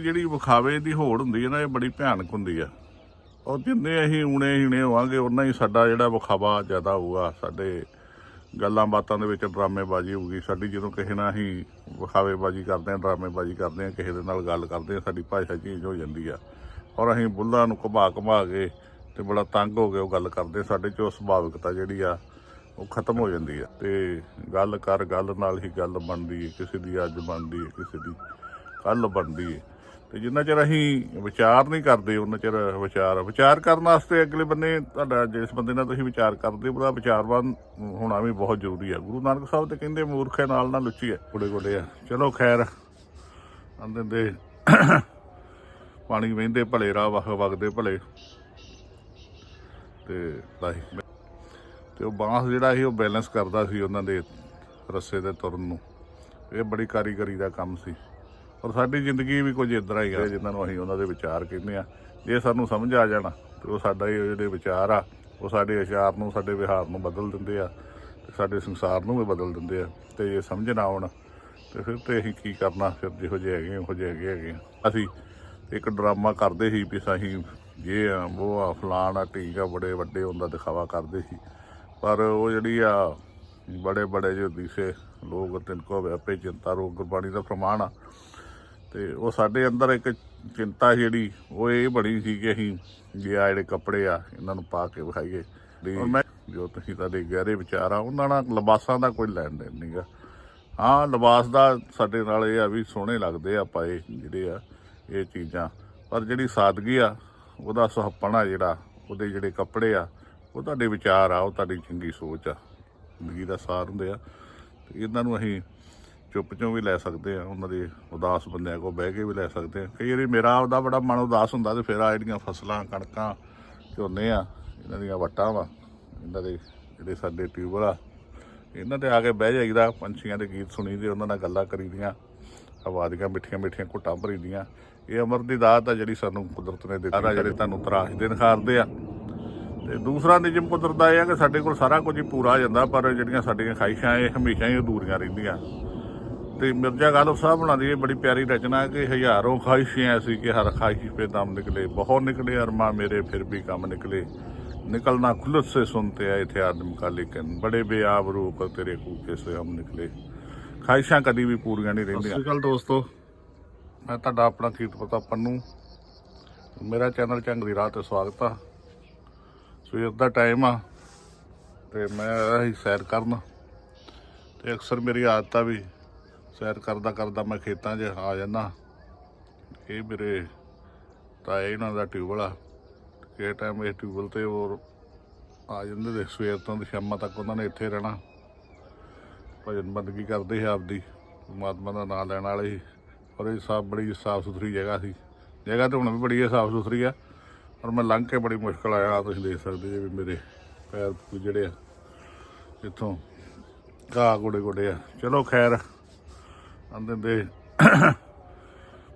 ਜਿਹੜੀ ਵਿਖਾਵੇ ਦੀ ਹੋੜ ਹੁੰਦੀ ਹੈ ਨਾ, ਇਹ ਬੜੀ ਭਿਆਨਕ ਹੁੰਦੀ ਆ ਉਹ ਜਿੰਨੇ ਅਸੀਂ ਊਣੇ ਹੀਣੇ ਹੋਵਾਂਗੇ ਉਨਾ ਹੀ ਸਾਡਾ ਜਿਹੜਾ ਵਿਖਾਵਾ ਜ਼ਿਆਦਾ ਹੋਊਗਾ। ਸਾਡੇ ਗੱਲਾਂ ਬਾਤਾਂ ਦੇ ਵਿੱਚ ਡਰਾਮੇਬਾਜ਼ੀ ਹੋਊਗੀ। ਸਾਡੀ ਜਦੋਂ ਕਿਸੇ ਨਾਲ ਅਸੀਂ ਵਿਖਾਵੇਬਾਜ਼ੀ ਕਰਦੇ ਹਾਂ, ਡਰਾਮੇਬਾਜ਼ੀ ਕਰਦੇ ਹਾਂ, ਕਿਸੇ ਦੇ ਨਾਲ ਗੱਲ ਕਰਦੇ ਹਾਂ, ਸਾਡੀ ਭਾਸ਼ਾ ਚੇਂਜ ਹੋ ਜਾਂਦੀ ਆ। ਔਰ ਅਸੀਂ ਬੁੱਲਾਂ ਨੂੰ ਘੁਮਾ ਘੁਮਾ ਕੇ ਤੇ ਬੜਾ ਤੰਗ ਹੋ ਕੇ ਉਹ ਗੱਲ ਕਰਦੇ ਸਾਡੇ ਚ ਉਹ ਸੁਭਾਵਿਕਤਾ ਜਿਹੜੀ ਆ, ਉਹ ਖਤਮ ਹੋ ਜਾਂਦੀ ਆ। ਤੇ ਗੱਲ ਕਰ, ਗੱਲ ਨਾਲ ਹੀ ਗੱਲ ਬਣਦੀ ਹੈ ਕਿਸੇ ਦੀ ਅੱਜ ਬਣਦੀ ਹੈ ਕਿਸੇ ਦੀ ਕੱਲ ਬਣਦੀ ਹੈ ਤੇ ਜਿੰਨਾ ਚਿਰ ਅਸੀਂ ਵਿਚਾਰ ਨਹੀਂ ਕਰਦੇ ਉਹਨਾਂ ਚਿਰ ਵਿਚਾਰ ਵਿਚਾਰ ਕਰਨ ਵਾਸਤੇ ਅਗਲੇ ਬੰਨੇ ਤੁਹਾਡਾ, ਜਿਸ ਬੰਦੇ ਨਾਲ ਤੁਸੀਂ ਵਿਚਾਰ ਕਰਦੇ ਹੋ, ਉਹਦਾ ਵਿਚਾਰਵਾਨ ਹੋਣਾ ਵੀ ਬਹੁਤ ਜ਼ਰੂਰੀ ਹੈ ਗੁਰੂ ਨਾਨਕ ਸਾਹਿਬ ਤੇ ਕਹਿੰਦੇ, ਮੂਰਖ ਹੈ, ਨਾਲ ਨਾਲ ਲੁੱਚੀ ਹੈ। ਕੁੜੇ ਕੁੜੇ ਆ। ਚਲੋ ਖੈਰ, ਆਂਦੇ ਦੇ ਪਾਣੀ ਵਹਿੰਦੇ ਭਲੇ, ਰਾਹ ਵਗ ਵਗਦੇ ਭਲੇ। ਤੇ ਲਾਹੀ ਤੇ ਉਹ ਬਾਂਸ ਜਿਹੜਾ ਸੀ, ਉਹ ਬੈਲੈਂਸ ਕਰਦਾ ਸੀ ਉਹਨਾਂ ਦੇ ਰੱਸੇ ਦੇ ਤੁਰਨ ਨੂੰ। ਇਹ ਬੜੀ ਕਾਰੀਗਰੀ ਦਾ ਕੰਮ ਸੀ। ਔਰ ਸਾਡੀ ਜ਼ਿੰਦਗੀ ਵੀ ਕੁਝ ਇਦਾਂ ਹੀ ਆ। ਜਿਨ੍ਹਾਂ ਨੂੰ ਅਸੀਂ ਉਹਨਾਂ ਦੇ ਵਿਚਾਰ ਕਹਿੰਦੇ ਆ, ਜੇ ਸਾਨੂੰ ਸਮਝ ਆ ਜਾਣ, ਤੇ ਉਹ ਸਾਡਾ ਇਹ ਜਿਹੜੇ ਵਿਚਾਰ ਆ, ਉਹ ਸਾਡੇ ਅਚਾਰ ਨੂੰ, ਸਾਡੇ ਵਿਹਾਰ ਨੂੰ ਬਦਲ ਦਿੰਦੇ ਆ, ਤੇ ਸਾਡੇ ਸੰਸਾਰ ਨੂੰ ਵੀ ਬਦਲ ਦਿੰਦੇ ਆ। ਤੇ ਜੇ ਸਮਝ ਨਾ ਆਉਣ, ਤੇ ਫਿਰ ਤੇ ਅਸੀਂ ਕੀ ਕਰਨਾ? ਫਿਰ ਜਿਹੋ ਜਿਹੇ ਹੈਗੇ, ਉਹੋ ਜਿਹੇ ਹੈਗੇ ਹੈਗੇ ਆ। ਅਸੀਂ ਇੱਕ ਡਰਾਮਾ ਕਰਦੇ ਸੀ ਵੀ ਅਸੀਂ ਜੇ ਆ, ਉਹ ਆ, ਫਲਾਣ ਆ ਢੀਂਗ ਆ, ਬੜੇ ਵੱਡੇ ਹੁੰਦਾ ਦਿਖਾਵਾ ਕਰਦੇ ਸੀ। ਪਰ ਉਹ ਜਿਹੜੀ ਆ ਬੜੇ ਬੜੇ ਜੋ ਦੀਸੇ, ਲੋਕ ਤਿੰਨ ਕੋ ਵਿਆਪੇ ਚਿੰਤਾ ਰੋਗ ਗੁਰਬਾਣੀ ਦਾ ਪ੍ਰਮਾਣ ਆ। ਤੇ ਉਹ ਸਾਡੇ ਅੰਦਰ ਇੱਕ ਚਿੰਤਾ ਜਿਹੜੀ ਉਹ ਇਹ ਬਣੀ ਸੀ ਕਿ ਅਸੀਂ ਜੇ ਆ ਜਿਹੜੇ ਕੱਪੜੇ ਆ ਇਹਨਾਂ ਨੂੰ ਪਾ ਕੇ ਵਿਖਾਈਏ। ਮੈਂ ਜੋ ਤੁਸੀਂ ਤੁਹਾਡੇ ਗਹਿਰੇ ਵਿਚਾਰ ਆ ਉਹਨਾਂ ਨਾਲ ਲਿਬਾਸਾਂ ਦਾ ਕੋਈ ਲੈਣ ਦੇਣ ਨਹੀਂਗਾ ਹਾਂ ਲਿਬਾਸ ਦਾ ਸਾਡੇ ਨਾਲ ਇਹ ਆ ਵੀ ਸੋਹਣੇ ਲੱਗਦੇ ਆ ਪਾਏ ਜਿਹੜੇ ਆ ਇਹ ਚੀਜ਼ਾਂ। ਪਰ ਜਿਹੜੀ ਸਾਦਗੀ ਆ ਉਹਦਾ ਸੁਹੱਪਣਾ ਜਿਹੜਾ ਉਹਦੇ ਜਿਹੜੇ ਕੱਪੜੇ ਆ ਉਹ ਤੁਹਾਡੇ ਵਿਚਾਰ ਆ ਉਹ ਤੁਹਾਡੀ ਚੰਗੀ ਸੋਚ ਆ। ਜ਼ਿੰਦਗੀ ਦਾ ਸਾਰ ਹੁੰਦੇ ਆ। ਤੇ ਇਹਨਾਂ ਨੂੰ ਅਸੀਂ ਚੁੱਪ ਚੋਂ ਵੀ ਲੈ ਸਕਦੇ ਆ, ਉਹਨਾਂ ਦੇ ਉਦਾਸ ਬੰਦਿਆਂ ਕੋਲ ਬਹਿ ਕੇ ਵੀ ਲੈ ਸਕਦੇ ਆ। ਕਈ ਵਾਰੀ ਮੇਰਾ ਆਪਦਾ ਬੜਾ ਮਨ ਉਦਾਸ ਹੁੰਦਾ ਤੇ ਫਿਰ ਆ ਜਿਹੜੀਆਂ ਫਸਲਾਂ, ਕਣਕਾਂ ਝੋਨੇ ਆ, ਇਹਨਾਂ ਦੀਆਂ ਵੱਟਾਂ ਵਾ, ਇਹਨਾਂ ਦੇ ਜਿਹੜੇ ਸਾਡੇ ਟਿਊਬਲ ਆ, ਇਹਨਾਂ ਤੇ ਆ ਕੇ ਬਹਿ ਜਾਈਦਾ, ਪੰਛੀਆਂ ਦੇ ਗੀਤ ਸੁਣੀਦੇ, ਉਹਨਾਂ ਨਾਲ ਗੱਲਾਂ ਕਰੀਦੀਆਂ ਹਵਾ ਦੀਆਂ ਮਿੱਠੀਆਂ ਮਿੱਠੀਆਂ ਘੁੱਟਾਂ ਭਰੀਦੀਆਂ। ਇਹ ਅਮਰ ਦੀ ਦਾਤ ਆ ਜਿਹੜੀ ਸਾਨੂੰ ਕੁਦਰਤ ਨੇ ਦਿੱਤੀ। ਆ ਜਿਹੜੇ ਤੁਹਾਨੂੰ ਤਰਾਸ਼ ਦੇ ਨਿਖਾਰਦੇ ਆ। ਤੇ ਦੂਸਰਾ ਨਿਯਮ ਕੁਦਰਤ ਦਾ ਇਹ ਆ ਕਿ ਸਾਡੇ ਕੋਲ ਸਾਰਾ ਕੁਝ ਹੀ ਪੂਰਾ ਆ ਜਾਂਦਾ, ਪਰ ਜਿਹੜੀਆਂ ਸਾਡੀਆਂ ਖਾਹਿਸ਼ਾਂ, ਇਹ ਹਮੇਸ਼ਾ ਹੀ ਅਧੂਰੀਆਂ ਰਹਿੰਦੀਆਂ। ਤੇ ਮਿਰਜ਼ਾ ਗਾਲਬ ਸਾਹਿਬ ਉਹਨਾਂ ਦੀ ਇਹ ਬੜੀ ਪਿਆਰੀ ਰਚਨਾ ਹੈ ਕਿ ਹਜ਼ਾਰੋਂ ਖਾਹਿਸ਼ਾਂ ਐਸੀ ਕਿ ਹਰ ਖਾਹਿਸ਼ ਪੇ ਦਮ ਨਿਕਲੇ ਬਹੁਤ ਨਿਕਲੇ ਅਰਮਾ ਮੇਰੇ ਫਿਰ ਵੀ ਕੰਮ ਨਿਕਲੇ। ਨਿਕਲਣਾ ਖੁੱਲਤ ਸੇ ਸੁਣਤੇ ਆਏ ਥੇ ਆਦਮ ਕਾ ਲੇਕਿਨ ਬੜੇ ਬੇਆਬ ਰੂਪ ਤੇਰੇ ਕੂਕੇ ਸੇ ਹਮ ਨਿਕਲੇ। ਖਾਹਿਸ਼ਾਂ ਕਦੀ ਵੀ ਪੂਰੀਆਂ ਨਹੀਂ ਰਹਿੰਦੀਆਂ। ਸਤਿ ਸ਼੍ਰੀ ਅਕਾਲ ਦੋਸਤੋ। ਮੈਂ ਤੁਹਾਡਾ ਆਪਣਾ ਕੀਰਤ ਪਤਾ ਪੰਨੂ। ਮੇਰਾ ਚੈਨਲ ਚੰਗਰੀ ਰਾਹ ਤੇ ਸਵਾਗਤ ਆ। ਸਵੇਰ ਦਾ ਟਾਈਮ ਆ ਤੇ ਮੈਂ ਹੀ ਸੈਰ ਕਰਨਾ। ਤੇ ਅਕਸਰ ਮੇਰੀ ਆਦਤ ਆ ਵੀ ਸੈਰ ਕਰਦਾ ਕਰਦਾ ਮੈਂ ਖੇਤਾਂ 'ਚ ਆ ਜਾਂਦਾ। ਇਹ ਮੇਰੇ ਤਾਂ ਇਹਨਾਂ ਦਾ ਟਿਊਬਲ ਆ। ਕਿ ਟਾਈਮ ਇਹ ਟਿਊਬਲ ਤੇ ਹੋਰ ਆ ਜਾਂਦੇ ਦੇ ਸਵੇਰ ਤੋਂ ਸ਼ਾਮਾਂ ਤੱਕ ਉਹਨਾਂ ਨੇ ਇੱਥੇ ਰਹਿਣਾ। ਭਜਨ ਬੰਦਗੀ ਕਰਦੇ ਸੀ ਆਪਦੀ। ਪਰਮਾਤਮਾ ਦਾ ਨਾਮ ਲੈਣ ਵਾਲੇ ਸੀ। ਔਰ ਇਹ ਸਾਫ਼ ਬੜੀ ਸਾਫ਼ ਸੁਥਰੀ ਜਗ੍ਹਾ ਸੀ। ਜਗ੍ਹਾ ਤੇ ਹੁਣ ਵੀ ਬੜੀ ਸਾਫ਼ ਸੁਥਰੀ ਆ। ਔਰ ਮੈਂ ਲੰਘ ਕੇ ਬੜੀ ਮੁਸ਼ਕਲ ਆਇਆ ਤੁਸੀਂ ਦੇਖ ਸਕਦੇ ਜੇ ਵੀ ਮੇਰੇ ਪੈਰ ਜਿਹੜੇ ਆ, ਇੱਥੋਂ ਘਾਹ ਗੋਡੇ ਗੋਡੇ ਆ। ਚਲੋ ਖੈਰ। ਆਂਦੇ ਦੇ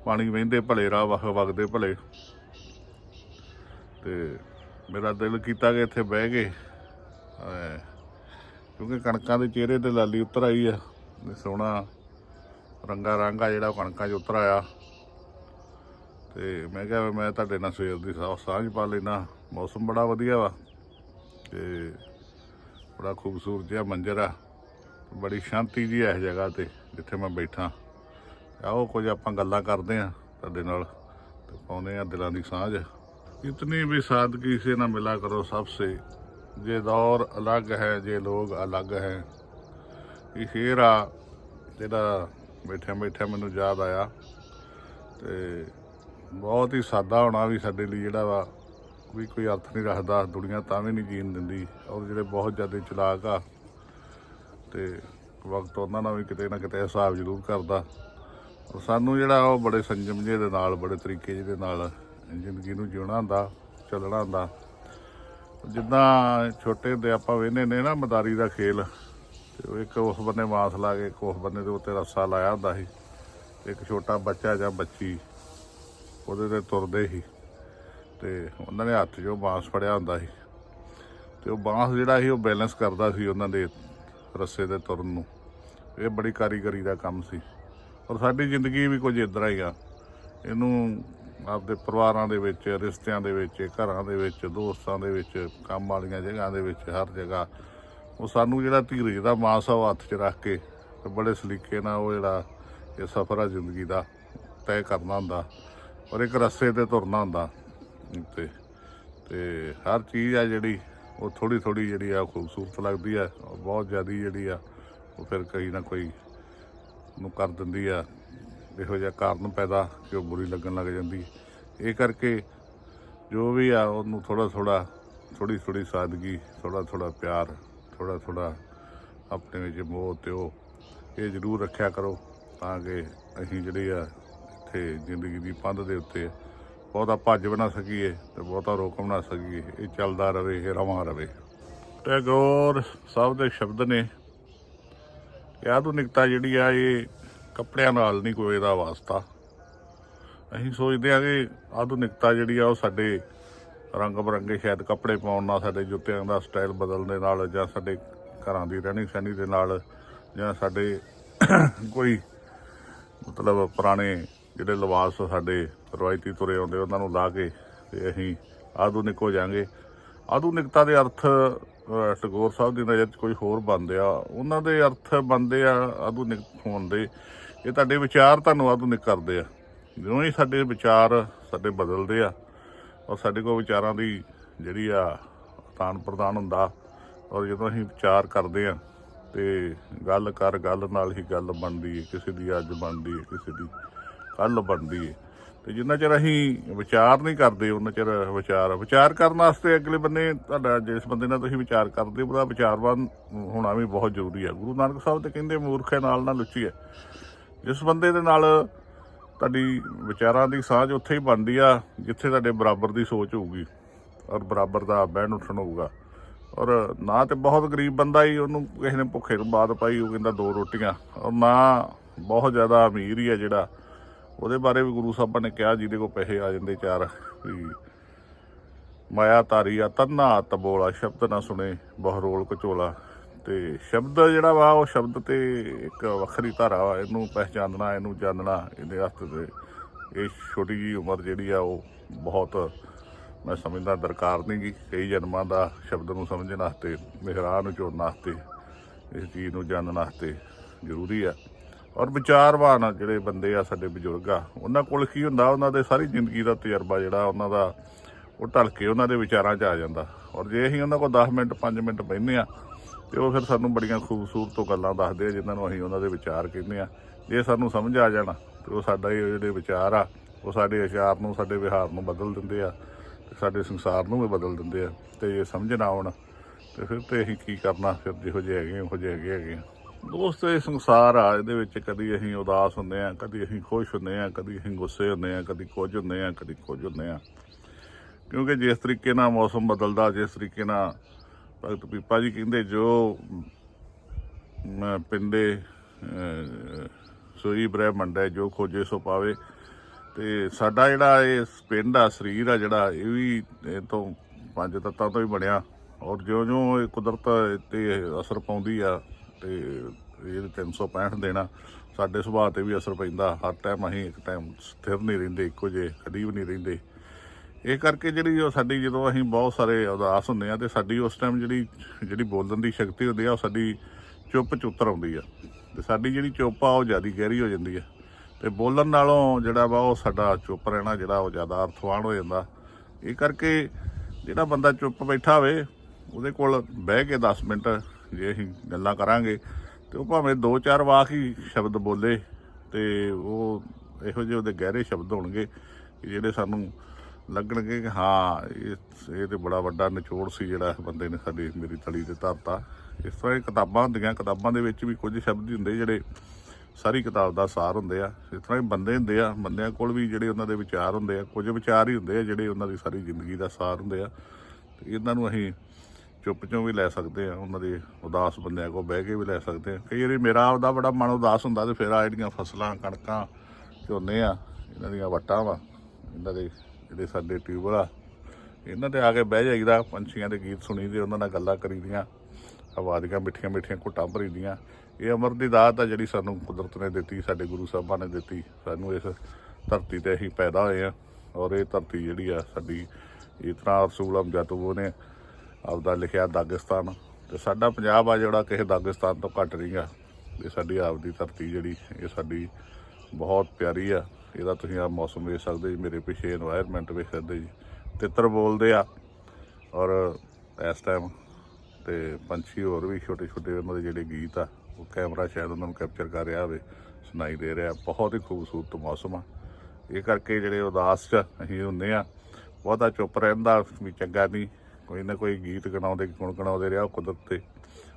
ਪਾਣੀ ਵਹਿੰਦੇ ਭਲੇ, ਰਾਹ ਵਗ ਵਗਦੇ ਭਲੇ। ਤੇ ਮੇਰਾ ਦਿਲ ਕੀਤਾ ਕਿ ਇੱਥੇ ਬਹਿ ਕੇ ਕਿਉਂਕਿ ਕਣਕਾਂ ਦੇ ਚਿਹਰੇ ਤੇ ਲਾਲੀ ਉਤਰ ਆਈ ਆ, ਤੇ ਸੋਹਣਾ ਰੰਗਾ ਰੰਗਾ ਜਿਹੜਾ ਉਹ ਕਣਕਾਂ 'ਚ ਉਤਰ ਆਇਆ। ਤੇ ਮੈਂ ਕਿਹਾ ਵੀ ਮੈਂ ਤੁਹਾਡੇ ਨਾਲ ਸਵੇਰ ਦੀ ਸਾ- ਸਾਂਝ ਪਾ ਲੈਣਾ ਮੌਸਮ ਬੜਾ ਵਧੀਆ ਵਾ, ਤੇ ਬੜਾ ਖੂਬਸੂਰਤ ਜਿਹਾ ਮੰਜ਼ਰ ਆ। ਬੜੀ ਸ਼ਾਂਤੀ ਜੀ ਹੈ ਇਸ ਜਗ੍ਹਾ ਤੇ, ਜਿੱਥੇ ਮੈਂ ਬੈਠਾ। ਆਓ ਕੁਝ ਆਪਾਂ ਗੱਲਾਂ ਕਰਦੇ ਆ ਤੁਹਾਡੇ ਨਾਲ ਤੇ ਪਾਉਂਦੇ ਆ ਦਿਲਾਂ ਦੀ ਸਾਂਝ। ਇਤਨੀ ਵੀ ਸਾਦਗੀ ਸੇ ਨਾ ਮਿਲਾ ਕਰੋ ਸਭ ਸੇ। ਜੇ ਦੌਰ ਅਲੱਗ ਹੈ, ਜੇ ਲੋਗ ਅਲੱਗ ਹੈ। ਇਹ ਸ਼ੇਰ ਆ ਜਿਹੜਾ ਬੈਠਿਆਂ ਬੈਠਿਆਂ ਮੈਨੂੰ ਯਾਦ ਆਇਆ ਤੇ ਬਹੁਤ ਹੀ ਸਾਦਾ ਹੋਣਾ ਵੀ ਸਾਡੇ ਲਈ ਜਿਹੜਾ ਵਾ, ਵੀ ਕੋਈ ਅਰਥ ਨਹੀਂ ਰੱਖਦਾ, ਦੁਨੀਆ ਤਾਂ ਵੀ ਨਹੀਂ ਜੀਣ ਦਿੰਦੀ। ਔਰ ਜਿਹੜੇ ਬਹੁਤ ਜ਼ਿਆਦਾ ਚਲਾਕ ਆ ਤੇ ਵਕਤ ਉਹਨਾਂ ਨਾਲ ਵੀ ਕਿਤੇ ਨਾ ਕਿਤੇ ਹਿਸਾਬ ਜ਼ਰੂਰ ਕਰਦਾ। ਔਰ ਸਾਨੂੰ ਜਿਹੜਾ ਉਹ ਬੜੇ ਸੰਜਮ ਜਿਹੇ ਦੇ ਨਾਲ, ਬੜੇ ਤਰੀਕੇ ਜਿਹੇ ਦੇ ਨਾਲ ਜ਼ਿੰਦਗੀ ਨੂੰ ਜਿਉਣਾ ਹੁੰਦਾ, ਚੱਲਣਾ ਹੁੰਦਾ। ਜਿੱਦਾਂ ਛੋਟੇ ਹੁੰਦੇ ਆਪਾਂ ਵੇਖਦੇ ਨੇ ਨਾ, ਮਦਾਰੀ ਦਾ ਖੇਲ, ਤੇ ਇੱਕ ਉਸ ਬੰਨੇ ਮਾਸ ਲਾ ਕੇ, ਇੱਕ ਉਸ ਬੰਨੇ ਦੇ ਉੱਤੇ ਰੱਸਾ ਲਾਇਆ ਹੁੰਦਾ ਸੀ। ਇੱਕ ਛੋਟਾ ਬੱਚਾ ਜਾਂ ਬੱਚੀ, ਉਹਦੇ ਤੇ ਤੁਰਦੇ ਸੀ। ਤੇ ਉਹਨਾਂ ਨੇ ਹੱਥ 'ਚ ਉਹ ਬਾਂਸ ਫੜਿਆ ਹੁੰਦਾ ਸੀ। ਤੇ ਉਹ ਬਾਂਸ ਜਿਹੜਾ ਸੀ, ਉਹ ਬੈਲੈਂਸ ਕਰਦਾ ਸੀ ਉਹਨਾਂ ਦੇ ਰੱਸੇ 'ਤੇ ਤੁਰਨ ਨੂੰ। ਇਹ ਬੜੀ ਕਾਰੀਗਰੀ ਦਾ ਕੰਮ ਸੀ। ਔਰ ਸਾਡੀ ਜ਼ਿੰਦਗੀ ਵੀ ਕੁਝ ਇਦਾਂ ਹੀ ਆ। ਇਹਨੂੰ ਆਪਦੇ ਪਰਿਵਾਰਾਂ ਦੇ ਵਿੱਚ, ਰਿਸ਼ਤਿਆਂ ਦੇ ਵਿੱਚ, ਘਰਾਂ ਦੇ ਵਿੱਚ, ਦੋਸਤਾਂ ਦੇ ਵਿੱਚ, ਕੰਮ ਵਾਲੀਆਂ ਜਗ੍ਹਾ ਦੇ ਵਿੱਚ, ਹਰ ਜਗ੍ਹਾ। ਉਹ ਸਾਨੂੰ ਜਿਹੜਾ ਧੀਰਜ ਦਾ ਮਾਸ ਆ ਉਹ ਹੱਥ 'ਚ ਰੱਖ ਕੇ ਤੇ ਬੜੇ ਸਲੀਕੇ ਨਾਲ ਉਹ ਜਿਹੜਾ ਇਹ ਸਫ਼ਰ ਆ ਜ਼ਿੰਦਗੀ ਦਾ ਤੈਅ ਕਰਨਾ ਹੁੰਦਾ ਔਰ ਇੱਕ ਰਸਤੇ ਤੇ ਤੁਰਨਾ ਹੁੰਦਾ। ਤੇ ਤੇ ਹਰ ਚੀਜ਼ ਆ ਜਿਹੜੀ ਉਹ ਥੋੜੀ ਥੋੜੀ ਜਿਹੜੀ ਆ ਖੂਬਸੂਰਤ ਲੱਗਦੀ ਆ, ਔਰ ਬਹੁਤ ਜ਼ਿਆਦੀ ਜਿਹੜੀ ਆ, ਉਹ ਫਿਰ ਕਈ ਨਾ ਕੋਈ ਨੂੰ ਕਰ ਦਿੰਦੀ ਆ। ਇਹੋ ਜਿਹਾ ਕਾਰਨ ਪੈਦਾ ਕਿ ਉਹ ਬੁਰੀ ਲੱਗਣ ਲੱਗ ਜਾਂਦੀ। ਇਹ ਕਰਕੇ ਜੋ ਵੀ ਆ, ਉਹਨੂੰ ਥੋੜਾ ਥੋੜਾ ਥੋੜੀ ਥੋੜੀ ਸਾਦਗੀ ਥੋੜਾ ਥੋੜਾ ਪਿਆਰ ਥੋੜਾ ਥੋੜਾ ਆਪਣੇ ਵਿੱਚ ਮੋਹ ਤੇ ਉਹ, ਇਹ ਜ਼ਰੂਰ ਰੱਖਿਆ ਕਰੋ ਤਾਂ ਕਿ ਅਸੀਂ ਜਿਹੜੇ ਆ, ਇੱਥੇ ਜ਼ਿੰਦਗੀ ਦੀ ਪੰਧ ਦੇ ਉੱਤੇ ਬਹੁਤਾ ਭੱਜ ਬਣਾ ਸਕੀਏ ਤੇ ਬਹੁਤਾ ਰੋਕ ਬਣਾ ਸਕੀਏ। ਇਹ ਚੱਲਦਾ ਰਵੇ, ਇਹ ਰਵਾਂ ਰਵੇ। ਟੈਗੋਰ ਸਾਹਿਬ ਦੇ ਸ਼ਬਦ ਨੇ। ਕਿ ਆਧੁਨਿਕਤਾ ਜਿਹੜੀ ਆ, ਇਹ ਕੱਪੜਿਆਂ ਨਾਲ ਨਹੀਂ ਕੋਈ ਇਹਦਾ ਵਾਸਤਾ। ਅਸੀਂ ਸੋਚਦੇ ਆ ਕਿ ਆਧੁਨਿਕਤਾ ਜਿਹੜੀ ਆ, ਉਹ ਸਾਡੇ ਰੰਗ ਬਰੰਗੇ ਸ਼ਾਇਦ ਕੱਪੜੇ ਪਾਉਣ ਨਾਲ ਸਾਡੇ ਜੁੱਤਿਆਂ ਦਾ ਸਟਾਈਲ ਬਦਲਣ ਦੇ ਨਾਲ ਜਾਂ ਸਾਡੇ ਘਰਾਂ ਦੀ ਰਹਿਣੀ ਸਹਿਣੀ ਦੇ ਨਾਲ ਜਾਂ ਸਾਡੇ ਕੋਈ ਮਤਲਬ ਪੁਰਾਣੇ ਜਿਹੜੇ ਲਿਬਾਸ ਸਾਡੇ ਰਵਾਇਤੀ ਤੁਰੇ ਆਉਂਦੇ ਉਹਨਾਂ ਨੂੰ ਲਾ ਕੇ ਤੇ ਅਸੀਂ ਆਧੁਨਿਕ ਹੋ ਜਾਾਂਗੇ। ਆਧੁਨਿਕਤਾ ਦੇ ਅਰਥ ਅਹ, ਸਾਹਿਬ ਦੀ ਨਜ਼ਰ 'ਚ ਕੋਈ ਹੋਰ ਬਣਦੇ ਆ ਉਹਨਾਂ ਦੇ ਅਰਥ ਬਣਦੇ ਆ ਆਧੁਨਿਕ ਹੋਣ ਦੇ। ਇਹ ਤੁਹਾਡੇ ਵਿਚਾਰ ਤੁਹਾਨੂੰ ਆਧੁਨਿਕ ਕਰਦੇ ਆ। ਜਦੋਂ ਹੀ ਸਾਡੇ ਵਿਚਾਰ ਸਾਡੇ ਬਦਲਦੇ ਆ ਔਰ ਸਾਡੇ ਕੋਲ ਵਿਚਾਰਾਂ ਦੀ ਜਿਹੜੀ ਆ ਆਦਾਨ ਪ੍ਰਦਾਨ ਹੁੰਦਾ ਔਰ ਜਦੋਂ ਅਸੀਂ ਵਿਚਾਰ ਕਰਦੇ ਆ ਤੇ ਗੱਲ ਕਰ ਗੱਲ ਨਾਲ ਹੀ ਗੱਲ ਬਣਦੀ ਹੈ ਕਿਸੇ ਦੀ ਅੱਜ ਬਣਦੀ ਹੈ ਕਿਸੇ ਦੀ ਕੱਲ ਬਣਦੀ ਹੈ ਤੇ ਜਿੰਨਾ ਚਿਰ ਅਸੀਂ ਵਿਚਾਰ ਨਹੀਂ ਕਰਦੇ ਉਹਨਾਂ ਚਿਰ ਵਿਚਾਰ ਵਿਚਾਰ ਕਰਨ ਵਾਸਤੇ ਅਗਲੇ ਬੰਨੇ ਤੁਹਾਡਾ, ਜਿਸ ਬੰਦੇ ਨਾਲ ਤੁਸੀਂ ਵਿਚਾਰ ਕਰਦੇ ਹੋ, ਉਹਦਾ ਵਿਚਾਰਵਾਨ ਹੋਣਾ ਵੀ ਬਹੁਤ ਜ਼ਰੂਰੀ ਹੈ। ਗੁਰੂ ਨਾਨਕ ਸਾਹਿਬ ਤੇ ਕਹਿੰਦੇ, ਮੂਰਖ ਹੈ, ਨਾਲ ਨਾਲ ਲੁੱਚੀ ਹੈ। ਜਿਸ ਬੰਦੇ ਦੇ ਨਾਲ ਤੁਹਾਡੀ ਵਿਚਾਰਾਂ ਦੀ ਸਾਂਝ ਉੱਥੇ ਹੀ ਬਣਦੀ ਆ, ਜਿੱਥੇ ਤੁਹਾਡੇ ਬਰਾਬਰ ਦੀ ਸੋਚ ਹੋਊਗੀ ਔਰ ਬਰਾਬਰ ਦਾ ਬਹਿਣ ਉੱਠਣ ਹੋਊਗਾ। ਔਰ ਨਾ ਤੇ ਬਹੁਤ ਗਰੀਬ ਬੰਦਾ ਹੀ ਉਹਨੂੰ ਕਿਸੇ ਨੇ ਭੁੱਖੇ ਨੂੰ ਬਾਤ ਪਾਈ, ਉਹ ਕਹਿੰਦਾ ਦੋ ਰੋਟੀਆਂ। ਔਰ ਨਾ ਬਹੁਤ ਜ਼ਿਆਦਾ ਅਮੀਰ ਹੀ ਆ ਜਿਹੜਾ ਉਹਦੇ ਬਾਰੇ ਵੀ ਗੁਰੂ ਸਾਹਿਬਾਂ ਨੇ ਕਿਹਾ, ਜਿਹਦੇ ਕੋਲ ਪੈਸੇ ਆ ਜਾਂਦੇ ਚਾਰ, ਵੀ ਮਾਇਆ ਤਾਰੀ ਆ, ਤੰਨਾ ਤਬੋਲਾ ਸ਼ਬਦ ਨਾ ਸੁਣੇ ਬਹਰੋਲ ਕਚੋਲਾ ਤੇ ਸ਼ਬਦ ਜਿਹੜਾ ਵਾ, ਉਹ ਸ਼ਬਦ ਤੇ ਇੱਕ ਵੱਖਰੀ ਧਾਰਾ ਵਾ, ਇਹਨੂੰ ਪਹਿਚਾਨਣਾ, ਇਹਨੂੰ ਜਾਣਨਾ, ਇਹਦੇ ਵਾਸਤੇ ਤੇ ਇਹ ਛੋਟੀ ਜੀ ਉਮਰ ਜਿਹੜੀ ਆ, ਉਹ ਬਹੁਤ ਮੈਂ ਸਮਝਦਾ ਦਰਕਾਰ ਨਹੀਂ ਗੀ, ਕਈ ਜਨਮਾਂ ਦਾ ਸ਼ਬਦ ਨੂੰ ਸਮਝਣ ਵਾਸਤੇ, ਮਿਹਰਾਂ ਨੂੰ ਚੁਣਨ ਵਾਸਤੇ, ਇਸ ਚੀਜ਼ ਨੂੰ ਜਾਣਨ ਵਾਸਤੇ ਜ਼ਰੂਰੀ ਆ। ਔਰ ਵਿਚਾਰਵਾਨ ਜਿਹੜੇ ਬੰਦੇ ਆ ਸਾਡੇ ਬਜ਼ੁਰਗ ਆ, ਉਹਨਾਂ ਕੋਲ ਕੀ ਹੁੰਦਾ, ਉਹਨਾਂ ਦੇ ਸਾਰੀ ਜ਼ਿੰਦਗੀ ਦਾ ਤਜਰਬਾ ਜਿਹੜਾ ਉਹਨਾਂ ਦਾ, ਉਹ ਢਲ ਕੇ ਉਹਨਾਂ ਦੇ ਵਿਚਾਰਾਂ 'ਚ ਆ ਜਾਂਦਾ। ਔਰ ਜੇ ਅਸੀਂ ਉਹਨਾਂ ਕੋਲ 10 ਮਿੰਟ 5 ਮਿੰਟ ਬਹਿੰਦੇ ਆ, ਤੇ ਉਹ ਫਿਰ ਸਾਨੂੰ ਬੜੀਆਂ ਖੂਬਸੂਰਤ ਤੋਂ ਗੱਲਾਂ ਦੱਸਦੇ ਆ, ਜਿਨ੍ਹਾਂ ਨੂੰ ਅਸੀਂ ਉਹਨਾਂ ਦੇ ਵਿਚਾਰ ਕਹਿੰਦੇ ਆ। ਜੇ ਸਾਨੂੰ ਸਮਝ ਆ ਜਾਣ, ਤੇ ਉਹ ਸਾਡਾ ਇਹ ਜਿਹੜੇ ਵਿਚਾਰ ਆ, ਉਹ ਸਾਡੇ ਅਚਾਰ ਨੂੰ, ਸਾਡੇ ਵਿਹਾਰ ਨੂੰ ਬਦਲ ਦਿੰਦੇ ਆ, ਤੇ ਸਾਡੇ ਸੰਸਾਰ ਨੂੰ ਵੀ ਬਦਲ ਦਿੰਦੇ ਆ। ਤੇ ਜੇ ਸਮਝ ਨਾ ਆਉਣ, ਤੇ ਫਿਰ ਤੇ ਅਸੀਂ ਕੀ ਕਰਨਾ? ਫਿਰ ਜਿਹੋ ਜਿਹੇ ਹੈਗੇ ਉਹੋ ਜਿਹੇ ਹੈਗੇ ਹੈਗੇ ਆ। ਦੋਸਤ ਇਹ ਸੰਸਾਰ ਆ ਇਹਦੇ ਵਿੱਚ ਕਦੀ ਅਸੀਂ ਉਦਾਸ ਹੁੰਦੇ ਆ ਕਦੀ ਅਸੀਂ ਖੁਸ਼ ਹੁੰਦੇ ਆ ਕਦੀ ਅਸੀਂ ਗੁੱਸੇ ਹੁੰਦੇ ਆ ਕਦੀ ਕੁਝ ਹੁੰਦੇ ਆ ਕਦੀ ਕੁਝ ਹੁੰਦੇ ਆ ਕਿਉਂਕਿ ਜਿਸ ਤਰੀਕੇ ਨਾਲ ਮੌਸਮ ਬਦਲਦਾ ਜਿਸ ਤਰੀਕੇ ਨਾਲ ਭਗਤ ਪੀਪਾ ਜੀ ਕਹਿੰਦੇ ਜੋ ਮ, ਪਿੰਡੇ ਅਹ, ਸੋਈ ਬ੍ਰਹਮੰਡ ਹੈ ਜੋ ਖੋਜੇ ਸੋ ਪਾਵੇ। ਤੇ ਸਾਡਾ ਜਿਹੜਾ ਇਹ ਪਿੰਡ ਆ ਸਰੀਰ ਆ ਜਿਹੜਾ ਇਹ ਵੀ ਇਹ ਤੋਂ ਪੰਜ ਤੱਤਾਂ ਤੋਂ ਹੀ ਬਣਿਆ। ਔਰ ਜਿਉਂ-ਜਿਉਂ ਇਹ ਕੁਦਰਤ ਤੇ ਅਸਰ ਪਾਉਂਦੀ ਆ ਤੇ ਇਹ 365 ਦੇਣਾ, ਸਾਡੇ ਸੁਭਾਅ ਤੇ ਵੀ ਅਸਰ ਪੈਂਦਾ। ਹਰ ਟਾਈਮ ਅਸੀਂ ਇੱਕ ਟਾਈਮ ਸਥਿਰ ਨਹੀਂ ਰਹਿੰਦੇ, ਇੱਕੋ ਜੇ ਕਦੀ ਵੀ ਨਹੀਂ ਰਹਿੰਦੇ। ਇਹ ਕਰਕੇ ਜਿਹੜੀ ਉਹ ਸਾਡੀ, ਜਦੋਂ ਅਸੀਂ ਬਹੁਤ ਸਾਰੇ ਉਦਾਸ ਹੁੰਦੇ ਆ ਤੇ ਸਾਡੀ ਉਸ ਟਾਈਮ ਜਿਹੜੀ ਜਿਹੜੀ ਬੋਲਣ ਦੀ ਸ਼ਕਤੀ ਹੁੰਦੀ ਆ, ਉਹ ਸਾਡੀ ਚੁੱਪ ਚੁੱਤਰ ਆਉਂਦੀ ਆ। ਤੇ ਸਾਡੀ ਜਿਹੜੀ ਚੁੱਪ ਆ, ਉਹ ਜ਼ਿਆਦਾ ਗਹਿਰੀ ਹੋ ਜਾਂਦੀ ਆ। ਤੇ ਬੋਲਣ ਨਾਲੋਂ ਜਿਹੜਾ ਵਾ, ਉਹ ਸਾਡਾ ਚੁੱਪ ਰਹਿਣਾ ਜਿਹੜਾ, ਉਹ ਜ਼ਿਆਦਾ ਅਰਥਵਾਨ ਹੋ ਜਾਂਦਾ। ਇਹ ਕਰਕੇ ਜਿਹੜਾ ਬੰਦਾ ਚੁੱਪ ਬੈਠਾ ਹੋਵੇ, ਉਹਦੇ ਕੋਲ ਬਹਿ ਕੇ 10 ਮਿੰਟ ਜੇ ਅਸੀਂ ਗੱਲਾਂ ਕਰਾਂਗੇ ਤੇ ਉਹ ਭਾਵੇਂ ਦੋ ਚਾਰ ਵਾਕ ਹੀ ਸ਼ਬਦ ਬੋਲੇ ਤੇ ਉਹ ਇਹੋ ਜਿਹੇ ਉਹਦੇ ਗਹਿਰੇ ਸ਼ਬਦ ਹੋਣਗੇ ਕਿ ਜਿਹੜੇ ਸਾਨੂੰ ਲੱਗਣਗੇ ਕਿ ਹਾਂ ਇਹ ਇਹ ਤੇ ਬੜਾ ਵੱਡਾ ਨਿਚੋੜ ਸੀ ਜਿਹੜਾ ਇਸ ਬੰਦੇ ਨੇ ਸਾਡੀ, ਮੇਰੀ ਤਲੀ ਤੇ ਧਰਤਾ। ਇਸ ਤਰ੍ਹਾਂ ਹੀ ਕਿਤਾਬਾਂ ਹੁੰਦੀਆਂ, ਕਿਤਾਬਾਂ ਦੇ ਵਿੱਚ ਵੀ ਕੁਝ ਸ਼ਬਦ ਹੀ ਹੁੰਦੇ ਜਿਹੜੇ ਸਾਰੀ ਕਿਤਾਬ ਦਾ ਸਾਰ ਹੁੰਦੇ ਆ। ਇਸ ਤਰ੍ਹਾਂ ਹੀ ਬੰਦੇ ਹੁੰਦੇ ਆ, ਬੰਦਿਆਂ ਕੋਲ ਵੀ ਜਿਹੜੇ ਉਹਨਾਂ ਦੇ ਵਿਚਾਰ ਹੁੰਦੇ ਆ, ਕੁਝ ਵਿਚਾਰ ਹੀ ਹੁੰਦੇ ਆ ਜਿਹੜੇ ਉਹਨਾਂ ਦੀ ਸਾਰੀ ਜ਼ਿੰਦਗੀ ਦਾ ਸਾਰ ਹੁੰਦੇ ਆ। ਤੇ ਇਹਨਾਂ ਨੂੰ ਅਸੀਂ ਚੁੱਪ ਚੋਂ ਵੀ ਲੈ ਸਕਦੇ ਆ, ਉਹਨਾਂ ਦੇ ਉਦਾਸ ਬੰਦਿਆਂ ਕੋਲ ਬਹਿ ਕੇ ਵੀ ਲੈ ਸਕਦੇ ਆ। ਕਈ ਵਾਰੀ ਮੇਰਾ ਆਪਦਾ ਬੜਾ ਮਨ ਉਦਾਸ ਹੁੰਦਾ ਤੇ ਫਿਰ ਆ ਜਿਹੜੀਆਂ ਫਸਲਾਂ, ਕਣਕਾਂ, ਝੋਨੇ ਆ, ਇਹਨਾਂ ਦੀਆਂ ਵੱਟਾਂ ਵਾ, ਇਹਨਾਂ ਦੇ ਜਿਹੜੇ ਸਾਡੇ ਟਿਊਬਲ ਆ, ਇਹਨਾਂ ਤੇ ਆ ਕੇ ਬਹਿ ਜਾਈਦਾ, ਪੰਛੀਆਂ ਦੇ ਗੀਤ ਸੁਣੀਦੇ, ਉਹਨਾਂ ਨਾਲ ਗੱਲਾਂ ਕਰੀਦੀਆਂ ਹਵਾ ਦੀਆਂ ਮਿੱਠੀਆਂ ਮਿੱਠੀਆਂ ਘੁੱਟਾਂ ਭਰੀਦੀਆਂ। ਇਹ ਅਮਰ ਦੀ ਦਾਤ ਆ ਜਿਹੜੀ ਸਾਨੂੰ ਕੁਦਰਤ ਨੇ ਦਿੱਤੀ, ਸਾਡੇ ਗੁਰੂ ਸਾਹਿਬਾਂ ਨੇ ਦਿੱਤੀ। ਸਾਨੂੰ ਇਸ ਧਰਤੀ ਤੇ ਅਸੀਂ ਪੈਦਾ ਹੋਏ ਆ ਔਰ ਇਹ ਧਰਤੀ ਜਿਹੜੀ ਆ ਸਾਡੀ ਇਸ ਤਰ੍ਹਾਂ ਰਸੂਲ ਅਮਜਦ ਨੇ ਆਪਦਾ ਲਿਖਿਆ ਦਾਗਿਸਤਾਨ। ਤੇ ਸਾਡਾ ਪੰਜਾਬ ਆ ਜਿਹੜਾ ਕਿਸੇ ਦਾਗਿਸਤਾਨ ਤੋਂ ਘੱਟ ਨਹੀਂ ਨਹੀਂਗਾ ਇਹ ਸਾਡੀ ਆਪਦੀ ਧਰਤੀ ਜਿਹੜੀ, ਇਹ ਸਾਡੀ ਬਹੁਤ ਪਿਆਰੀ ਆ। ਇਹਦਾ ਤੁਸੀਂ ਆ ਮੌਸਮ ਵੇਖ ਸਕਦੇ ਜੀ, ਮੇਰੇ ਪਿੱਛੇ এনवायरमेंट ਵੇਖ ਸਕਦੇ ਜੀ। ਤਿੱਤਰ ਬੋਲਦੇ ਆ। ਔਰ ਇਸ ਟਾਈਮ ਤੇ ਪੰਛੀ ਹੋਰ ਵੀ ਛੋਟੇ ਛੋਟੇ ਉਹਨਾਂ ਦੇ ਜਿਹੜੇ ਗੀਤ ਆ, ਉਹ ਕੈਮਰਾ ਸ਼ਾਇਦ ਉਹਨਾਂ ਨੂੰ ਕੈਪਚਰ ਕਰ ਰਿਹਾ ਹੋਵੇ, ਸੁਣਾਈ ਦੇ ਰਿਹਾ। ਬਹੁਤ ਹੀ ਖੂਬਸੂਰਤ ਮੌਸਮ ਆ। ਇਹ ਕਰਕੇ ਜਿਹੜੇ ਉਦਾਸ ਚ ਅਸੀਂ ਹੁੰਦੇ ਆ, ਬਹੁਤਾ ਚੁੱਪ ਰਹਿੰਦਾ, ਵੀ ਚੰਗਾ ਨਹੀਂ। ਕੋਈ ਨਾ ਕੋਈ ਗੀਤ ਗਣਾਉਂਦੇ ਗੁਣਗਣਾਉਂਦੇ ਰਿਹਾ ਕੁਦਰਤ ਤੇ।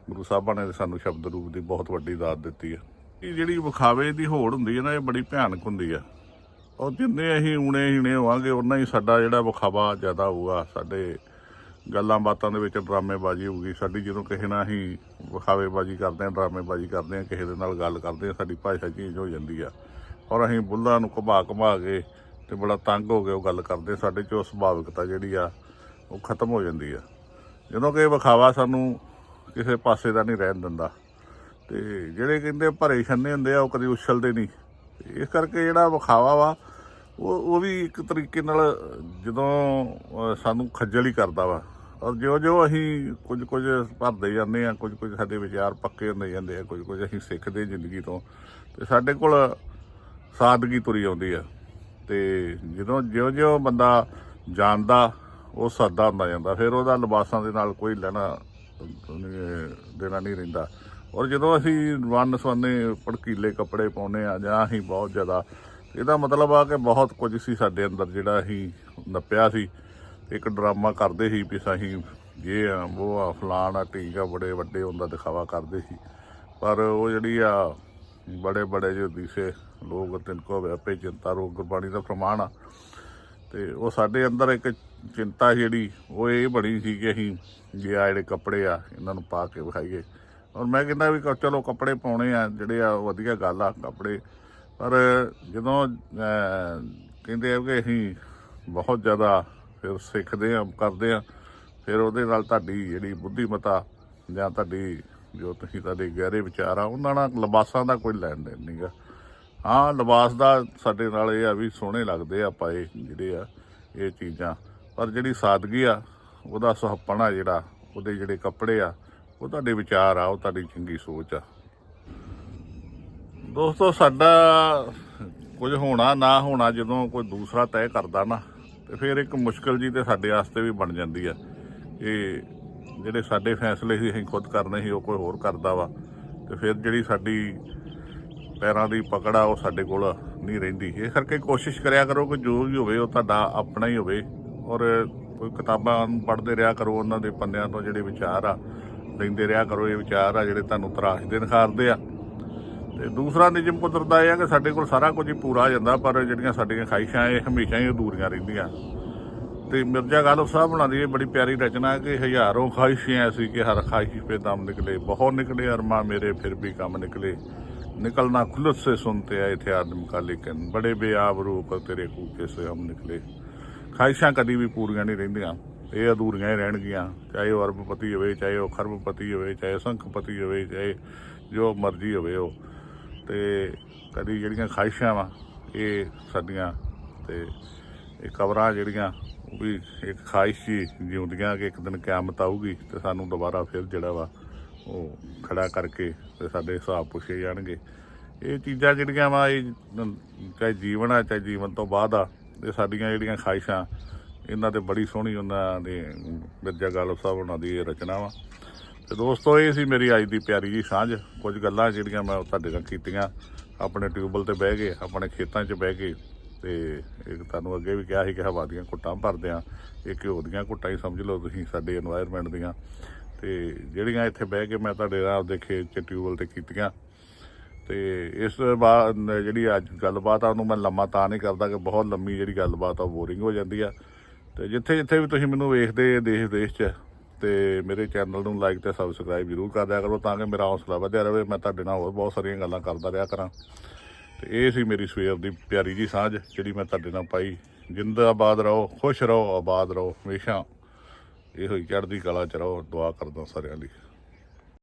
ਗੁਰੂ ਸਾਹਿਬਾਂ ਨੇ ਸਾਨੂੰ ਸ਼ਬਦ ਰੂਪ ਦੀ ਬਹੁਤ ਵੱਡੀ ਦਾਤ ਦਿੱਤੀ ਆ। ਇਹ ਜਿਹੜੀ ਵਿਖਾਵੇ ਦੀ ਹੋੜ ਹੁੰਦੀ ਹੈ ਨਾ, ਇਹ ਬੜੀ ਭਿਆਨਕ ਹੁੰਦੀ ਆ। ਉਹ ਜਿੰਨੇ ਅਸੀਂ ਊਣੇ ਹੀਣੇ ਹੋਵਾਂਗੇ ਉਹਨਾਂ ਹੀ ਸਾਡਾ ਜਿਹੜਾ ਵਿਖਾਵਾ ਜ਼ਿਆਦਾ ਹੋਊਗਾ। ਸਾਡੇ ਗੱਲਾਂ ਬਾਤਾਂ ਦੇ ਵਿੱਚ ਡਰਾਮੇਬਾਜ਼ੀ ਹੋਊਗੀ। ਸਾਡੀ ਜਦੋਂ ਕਿਸੇ ਨਾਲ ਅਸੀਂ ਵਿਖਾਵੇਬਾਜ਼ੀ ਕਰਦੇ ਹਾਂ, ਡਰਾਮੇਬਾਜ਼ੀ ਕਰਦੇ ਹਾਂ, ਕਿਸੇ ਦੇ ਨਾਲ ਗੱਲ ਕਰਦੇ ਹਾਂ, ਸਾਡੀ ਭਾਸ਼ਾ ਚੇਂਜ ਹੋ ਜਾਂਦੀ ਆ। ਔਰ ਅਸੀਂ ਬੁੱਲਾਂ ਨੂੰ ਘੁਮਾ ਘੁਮਾ ਕੇ ਤੇ ਬੜਾ ਤੰਗ ਹੋ ਕੇ ਉਹ ਗੱਲ ਕਰਦੇ ਸਾਡੇ ਚ ਉਹ ਸੁਭਾਵਿਕਤਾ ਜਿਹੜੀ ਆ ਉਹ ਖਤਮ ਹੋ ਜਾਂਦੀ ਆ। ਜਦੋਂ ਕਿ ਵਿਖਾਵਾ ਸਾਨੂੰ ਕਿਸੇ ਪਾਸੇ ਦਾ ਨਹੀਂ ਰਹਿਣ ਦਿੰਦਾ। ਤੇ ਜਿਹੜੇ ਕਹਿੰਦੇ ਭਰੇ ਛੰਨੇ ਹੁੰਦੇ ਆ, ਉਹ ਕਦੀ ਉਛਲਦੇ ਨਹੀਂ। ਇਸ ਕਰਕੇ ਜਿਹੜਾ ਵਿਖਾਵਾ ਵਾ, ਉਹ ਉਹ ਵੀ ਇੱਕ ਤਰੀਕੇ ਨਾਲ ਜਦੋਂ ਸਾਨੂੰ ਖੱਜਲ ਹੀ ਕਰਦਾ ਵਾ। ਔਰ ਜਿਉਂ ਜਿਉਂ ਅਸੀਂ ਕੁਝ ਕੁਝ ਭਰਦੇ ਜਾਂਦੇ ਆ ਕੁਝ ਕੁਝ ਸਾਡੇ ਵਿਚਾਰ ਪੱਕੇ ਹੁੰਦੇ ਜਾਂਦੇ ਆ ਕੁਝ ਕੁਝ ਅਸੀਂ ਸਿੱਖਦੇ ਜ਼ਿੰਦਗੀ ਤੋਂ, ਤੇ ਸਾਡੇ ਕੋਲ ਸਾਦਗੀ ਤੁਰੀ ਆਉਂਦੀ ਆ। ਤੇ ਜਦੋਂ ਜਿਉਂ ਜਿਉਂ ਬੰਦਾ ਜਾਣਦਾ ਉਹ ਸਾਦਾ ਹੁੰਦਾ ਜਾਂਦਾ, ਫਿਰ ਉਹਦਾ ਲਿਬਾਸਾਂ ਦੇ ਨਾਲ ਕੋਈ ਲੈਣਾ ਦੇਣਾ ਨਹੀਂ ਰਹਿੰਦਾ। ਔਰ ਜਦੋਂ ਅਸੀਂ ਵੰਨ ਸਵੰਨੇ ਭੜਕੀਲੇ ਕੱਪੜੇ ਪਾਉਨੇ ਆ ਜਾਂ ਅਸੀਂ ਬਹੁਤ ਜ਼ਿਆਦਾ, ਇਹਦਾ ਮਤਲਬ ਆ ਕਿ ਬਹੁਤ ਕੁਝ ਸੀ ਸਾਡੇ ਅੰਦਰ ਜਿਹੜਾ ਅਸੀਂ ਨੱਪਿਆ ਸੀ। ਇੱਕ ਡਰਾਮਾ ਕਰਦੇ ਸੀ ਵੀ ਅਸੀਂ ਇਹ ਆ, ਉਹ ਆ, ਫਲਾਣ ਆ ਢੀਂਗ ਆ, ਬੜੇ ਵੱਡੇ ਹੁੰਦਾ ਦਿਖਾਵਾ ਕਰਦੇ ਸੀ। ਪਰ ਉਹ ਜਿਹੜੀ ਆ, ਬੜੇ ਬੜੇ ਜੋ ਦੀਸੇ, ਲੋਕ ਤਿੰਨ ਵਿਆਪੇ ਚਿੰਤਾ ਰੋਗ ਗੁਰਬਾਣੀ ਦਾ ਪ੍ਰਮਾਣ ਆ। ਤੇ ਉਹ ਸਾਡੇ ਅੰਦਰ ਇੱਕ ਚਿੰਤਾ ਜਿਹੜੀ, ਉਹ ਇਹ ਬਣੀ ਸੀ ਕਿ ਅਸੀਂ ਜੇ ਆ ਜਿਹੜੇ ਕੱਪੜੇ ਆ, ਇਹਨਾਂ ਨੂੰ ਪਾ ਕੇ ਵਿਖਾਈਏ। ਔਰ ਮੈਂ ਕਹਿੰਦਾ ਵੀ ਚਲੋ ਕੱਪੜੇ ਪਾਉਣੇ ਆ, ਜਿਹੜੇ ਆ, ਉਹ ਵਧੀਆ ਗੱਲ ਆ ਕੱਪੜੇ। ਪਰ ਜਦੋਂ ਕਹਿੰਦੇ ਆ ਕਿ ਅਸੀਂ ਬਹੁਤ ਜ਼ਿਆਦਾ ਫਿਰ ਸਿੱਖਦੇ ਆ, ਕਰਦੇ ਆ, ਫਿਰ ਉਹਦੇ ਨਾਲ ਤੁਹਾਡੀ ਜਿਹੜੀ ਬੁੱਧੀਮਤਾ ਜਾਂ ਤੁਹਾਡੀ ਜੋ ਤੁਸੀਂ ਤੁਹਾਡੇ ਗਹਿਰੇ ਵਿਚਾਰ ਆ, ਉਹਨਾਂ ਨਾਲ ਲਿਬਾਸਾਂ ਦਾ ਕੋਈ ਲੈਣ ਦੇਣ ਨਹੀਂਗਾ ਹਾਂ, ਲਿਬਾਸ ਦਾ ਸਾਡੇ ਨਾਲ ਇਹ ਆ ਵੀ ਸੋਹਣੇ ਲੱਗਦੇ ਆ ਪਾਏ ਜਿਹੜੇ ਆ, ਇਹ ਚੀਜ਼ਾਂ। ਪਰ ਜਿਹੜੀ ਸਾਦਗੀ ਆ, ਉਹਦਾ ਸੁਹੱਪਣਾ ਜਿਹੜਾ, ਉਹਦੇ ਜਿਹੜੇ ਕੱਪੜੇ ਆ, ਉਹ ਤੁਹਾਡੇ ਵਿਚਾਰ ਆ, ਉਹ ਤੁਹਾਡੀ ਚੰਗੀ ਸੋਚ ਆ। ਦੋਸਤੋ, ਸਾਡਾ ਕੁਝ ਹੋਣਾ, ਨਾ ਹੋਣਾ, ਜਦੋਂ ਕੋਈ ਦੂਸਰਾ ਤੈਅ ਕਰਦਾ ਨਾ, ਤੇ ਫਿਰ ਇੱਕ ਮੁਸ਼ਕਲ ਜੀ ਤੇ ਸਾਡੇ ਵਾਸਤੇ ਵੀ ਬਣ ਜਾਂਦੀ ਆ। ਕਿ ਜਿਹੜੇ ਸਾਡੇ ਫੈਸਲੇ ਸੀ ਅਸੀਂ ਖੁਦ ਕਰਨੇ ਸੀ, ਉਹ ਕੋਈ ਹੋਰ ਕਰਦਾ ਵਾ, ਤੇ ਫਿਰ ਜਿਹੜੀ ਸਾਡੀ ਪੈਰਾਂ ਦੀ ਪਕੜ ਆ, ਉਹ ਸਾਡੇ ਕੋਲ ਨਹੀਂ ਰਹਿੰਦੀ। ਇਸ ਕਰਕੇ ਕੋਸ਼ਿਸ਼ ਕਰਿਆ ਕਰੋ ਕਿ ਜੋ ਵੀ ਹੋਵੇ, ਉਹ ਤੁਹਾਡਾ ਆਪਣਾ ਹੀ ਹੋਵੇ। ਔਰ ਕੋਈ ਕਿਤਾਬਾਂ ਪੜ੍ਹਦੇ ਰਿਹਾ ਕਰੋ, ਉਹਨਾਂ ਦੇ ਪੰਨਿਆਂ ਤੋਂ ਜਿਹੜੇ ਵਿਚਾਰ ਆ, ਲੈਂਦੇ ਰਿਹਾ ਕਰੋ, ਇਹ ਵਿਚਾਰ ਆ ਜਿਹੜੇ ਤੁਹਾਨੂੰ ਤਰਾਸ਼ ਦੇ ਨਖਾਰਦੇ ਆ। ਤੇ ਦੂਸਰਾ ਨਿਯਮ ਕੁਦਰਤ ਦਾ ਇਹ ਆ ਕਿ ਸਾਡੇ ਕੋਲ ਸਾਰਾ ਕੁਝ ਹੀ ਪੂਰਾ ਆ ਜਾਂਦਾ, ਪਰ ਜਿਹੜੀਆਂ ਸਾਡੀਆਂ ਖਾਹਿਸ਼ਾਂ, ਇਹ ਹਮੇਸ਼ਾ ਹੀ ਅਧੂਰੀਆਂ ਰਹਿੰਦੀਆਂ। ਤੇ ਮਿਰਜ਼ਾ ਗਾਲਬ ਸਾਹਿਬ ਉਹਨਾਂ ਦੀ ਇਹ ਬੜੀ ਪਿਆਰੀ ਰਚਨਾ ਕਿ ਹਜ਼ਾਰੋਂ ਖਾਹਿਸ਼ਾਂ ਐਸੀ ਕਿ ਹਰ ਖਾਹਿਸ਼ ਪੇ ਦਮ ਨਿਕਲੇ, ਬਹੁਤ ਨਿਕਲੇ, ਅਰਮਾ ਮੇਰੇ ਫਿਰ ਵੀ ਕੰਮ ਨਿਕਲੇ। ਨਿਕਲਣਾ ਖੁਲਤ ਸੇ ਸੁਨਤੇ ਆਏ ਇਥੇ ਆਦਮ ਕਾਲੇ ਕਨ ਬੜੇ ਬੇਆਬ ਰੂਪ ਤੇਰੇ ਕੂਕੇ ਸੇ ਹਮ ਨਿਕਲੇ। ਖਾਹਿਸ਼ਾਂ ਕਦੀ ਵੀ ਪੂਰੀਆਂ ਨਹੀਂ ਰਹਿੰਦੀਆਂ। ਇਹ ਅਧੂਰੀਆਂ ਹੀ ਰਹਿਣਗੀਆਂ। ਚਾਹੇ ਉਹ ਅਰਬਪਤੀ ਹੋਵੇ, ਚਾਹੇ ਉਹ ਖਰਬਪਤੀ ਹੋਵੇ, ਚਾਹੇ ਸੰਖਪਤੀ ਹੋਵੇ, ਚਾਹੇ ਜੋ ਮਰਜ਼ੀ ਹੋਵੇ ਉਹ। ਤੇ ਕਦੀ ਜਿਹੜੀਆਂ ਖਾਹਿਸ਼ਾਂ ਵਾ, ਇਹ ਸਾਡੀਆਂ ਤੇ ਇਹ ਕਬਰਾਂ ਜਿਹੜੀਆਂ, ਉਹ ਵੀ ਇੱਕ ਖਾਹਿਸ਼ ਹੀ ਜਿਉਂਦੀਆਂ ਕਿ ਇੱਕ ਦਿਨ ਕਿਆਮਤ ਆਊਗੀ ਤੇ ਸਾਨੂੰ ਦੁਬਾਰਾ ਫਿਰ ਜਿਹੜਾ ਵਾ ਉਹ ਖੜਾ ਕਰਕੇ ਤੇ ਸਾਡੇ ਹਿਸਾਬ ਪੁੱਛੇ ਜਾਣਗੇ। ਇਹ ਚੀਜ਼ਾਂ ਜਿਹੜੀਆਂ ਵਾ, ਇਹ ਚਾਹੇ ਜੀਵਨ ਆ, ਚਾਹੇ ਜੀਵਨ ਤੋਂ ਬਾਅਦ ਆ ਇਹ ਸਾਡੀਆਂ ਜਿਹੜੀਆਂ ਖਾਹਿਸ਼ਾਂ, ਇਹਨਾਂ ਤੇ ਬੜੀ ਸੋਹਣੀ ਉਹਨਾਂ ਦੇ ਮਿਰਜ਼ਾ ਗਾਲਬ ਸਾਹਿਬ ਉਹਨਾਂ ਦੀ ਇਹ ਰਚਨਾ ਵਾ। ਤੇ ਦੋਸਤੋ, ਇਹ ਸੀ ਮੇਰੀ ਅੱਜ ਦੀ ਪਿਆਰੀ ਜੀ ਸਾਂਝ। ਕੁਝ ਗੱਲਾਂ ਜਿਹੜੀਆਂ ਮੈਂ ਤੁਹਾਡੇ ਨਾਲ ਕੀਤੀਆਂ। ਆਪਣੇ ਟਿਊਬਲ ਤੇ ਬਹਿ ਕੇ ਆਪਣੇ ਖੇਤਾਂ 'ਚ ਬਹਿ ਕੇ ਤੇ ਇੱਕ ਤੁਹਾਨੂੰ ਅੱਗੇ ਵੀ ਕਿਹਾ ਸੀ ਕਿ ਹਵਾ ਦੀਆਂ ਘੁੱਟਾਂ ਭਰਦੇ ਆ। ਇਹ ਘਿਓ ਦੀਆਂ ਘੁੱਟਾਂ ਹੀ ਸਮਝ ਲਓ ਤੁਸੀਂ, ਸਾਡੇ এনवायरमेंट ਦੀਆਂ। ਤੇ ਜਿਹੜੀਆਂ ਇੱਥੇ ਬਹਿ ਕੇ ਮੈਂ ਤੁਹਾਡੇ ਨਾਲ ਦੇਖੇ ਚ ਟਿਊਬਲ ਤੇ ਕੀਤੀਆਂ ਤੇ ਇਸ ਤੋਂ ਬਾਅਦ ਜਿਹੜੀ ਅੱਜ ਗੱਲਬਾਤ ਆ, ਉਹਨੂੰ ਮੈਂ ਲੰਮਾ ਤਾਂ ਨਹੀਂ ਕਰਦਾ ਕਿ ਬਹੁਤ ਲੰਮੀ ਜਿਹੜੀ ਗੱਲਬਾਤ ਆ ਬੋਰਿੰਗ ਹੋ ਜਾਂਦੀ ਆ। ਤੇ ਜਿੱਥੇ ਜਿੱਥੇ ਵੀ ਤੁਸੀਂ ਮੈਨੂੰ ਵੇਖਦੇ, ਦੇਸ਼ ਦੇਸ਼ 'ਚ, ਤੇ ਮੇਰੇ ਚੈਨਲ ਨੂੰ ਲਾਈਕ ਤੇ ਸਬਸਕ੍ਰਾਈਬ ਜ਼ਰੂਰ ਕਰ ਦਿਆ ਕਰੋ ਤਾਂ ਕਿ ਮੇਰਾ ਹੌਸਲਾ ਵਧਿਆ ਰਹੇ। ਮੈਂ ਤੁਹਾਡੇ ਨਾਲ ਹੋਰ ਬਹੁਤ ਸਾਰੀਆਂ ਗੱਲਾਂ ਕਰਦਾ ਰਿਹਾ ਕਰਾਂ। ਤੇ ਇਹ ਸੀ ਮੇਰੀ ਸਵੇਰ ਦੀ ਪਿਆਰੀ ਜੀ ਸਾਂਝ, ਜਿਹੜੀ ਮੈਂ ਤੁਹਾਡੇ ਨਾਲ ਪਾਈ। ਜਿੰਦਾਬਾਦ ਰਹੋ, ਖੁਸ਼ ਰਹੋ, ਆਬਾਦ ਰਹੋ, ਹਮੇਸ਼ਾ ਇਹੋ ਹੀ ਚੜ੍ਹਦੀ ਕਲਾ ਚ ਰਹੋ। ਦੁਆ ਕਰਦਾ ਸਾਰਿਆਂ ਲਈ